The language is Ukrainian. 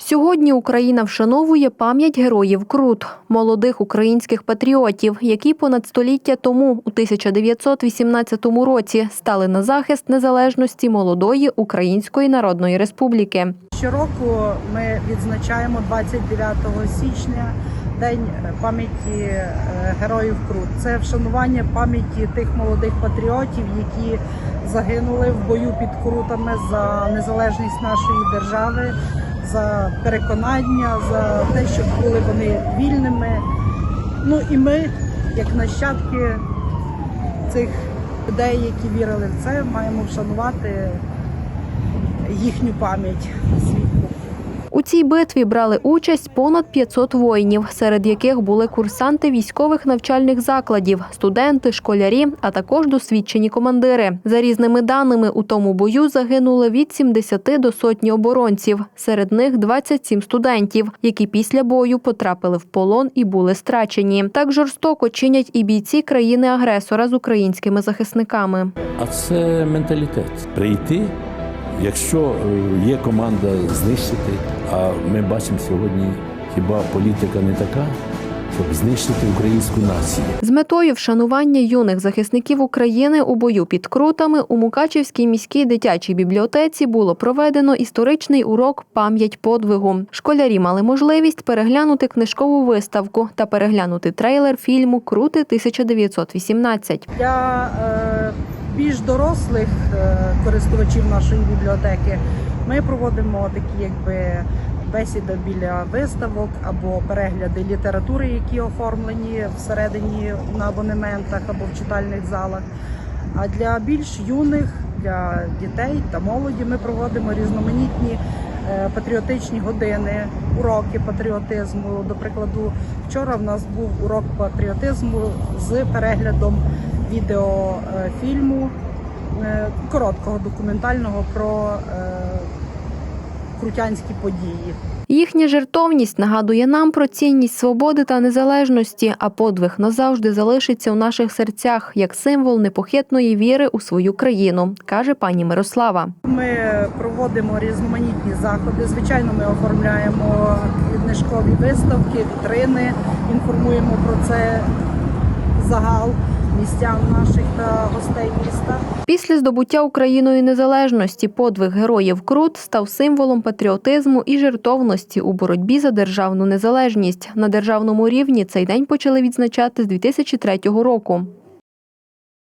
Сьогодні Україна вшановує пам'ять героїв Крут, молодих українських патріотів, які понад століття тому, у 1918 році, стали на захист незалежності молодої Української Народної Республіки. Щороку ми відзначаємо 29 січня День пам'яті е, героїв Крут. Це вшанування пам'яті тих молодих патріотів, які загинули в бою під Крутами за незалежність нашої держави, за переконання, за те, щоб були вони вільними. Ну і ми, як нащадки цих людей, які вірили в це, маємо вшанувати їхню пам'ять цій битві брали участь понад 500 воїнів, серед яких були курсанти військових навчальних закладів, студенти, школярі, а також досвідчені командири. За різними даними, у тому бою загинули від 70 до сотні оборонців. Серед них 27 студентів, які після бою потрапили в полон і були страчені. Так жорстоко чинять і бійці країни-агресора з українськими захисниками. А це менталітет. Прийти, якщо е, є команда знищити, а ми бачимо сьогодні, хіба політика не така, щоб знищити українську націю. З метою вшанування юних захисників України у бою під крутами у Мукачівській міській дитячій бібліотеці було проведено історичний урок Пам'ять подвигу. Школярі мали можливість переглянути книжкову виставку та переглянути трейлер фільму Крути 1918. Для е, більш дорослих е, користувачів нашої бібліотеки ми проводимо такі якби бесіди біля виставок або перегляди літератури, які оформлені всередині на абонементах або в читальних залах. А для більш юних, для дітей та молоді ми проводимо різноманітні е, патріотичні години, уроки патріотизму. До прикладу, вчора в нас був урок патріотизму з переглядом відеофільму е, короткого документального про е, крутянські події. Їхня жертовність нагадує нам про цінність свободи та незалежності, а подвиг назавжди залишиться у наших серцях як символ непохитної віри у свою країну, каже пані Мирослава. Ми проводимо різноманітні заходи. Звичайно, ми оформляємо книжкові виставки, вітрини, інформуємо про це загал містян наших та гостей міста. Після здобуття Україною незалежності подвиг героїв Крут став символом патріотизму і жертовності у боротьбі за державну незалежність. На державному рівні цей день почали відзначати з 2003 року.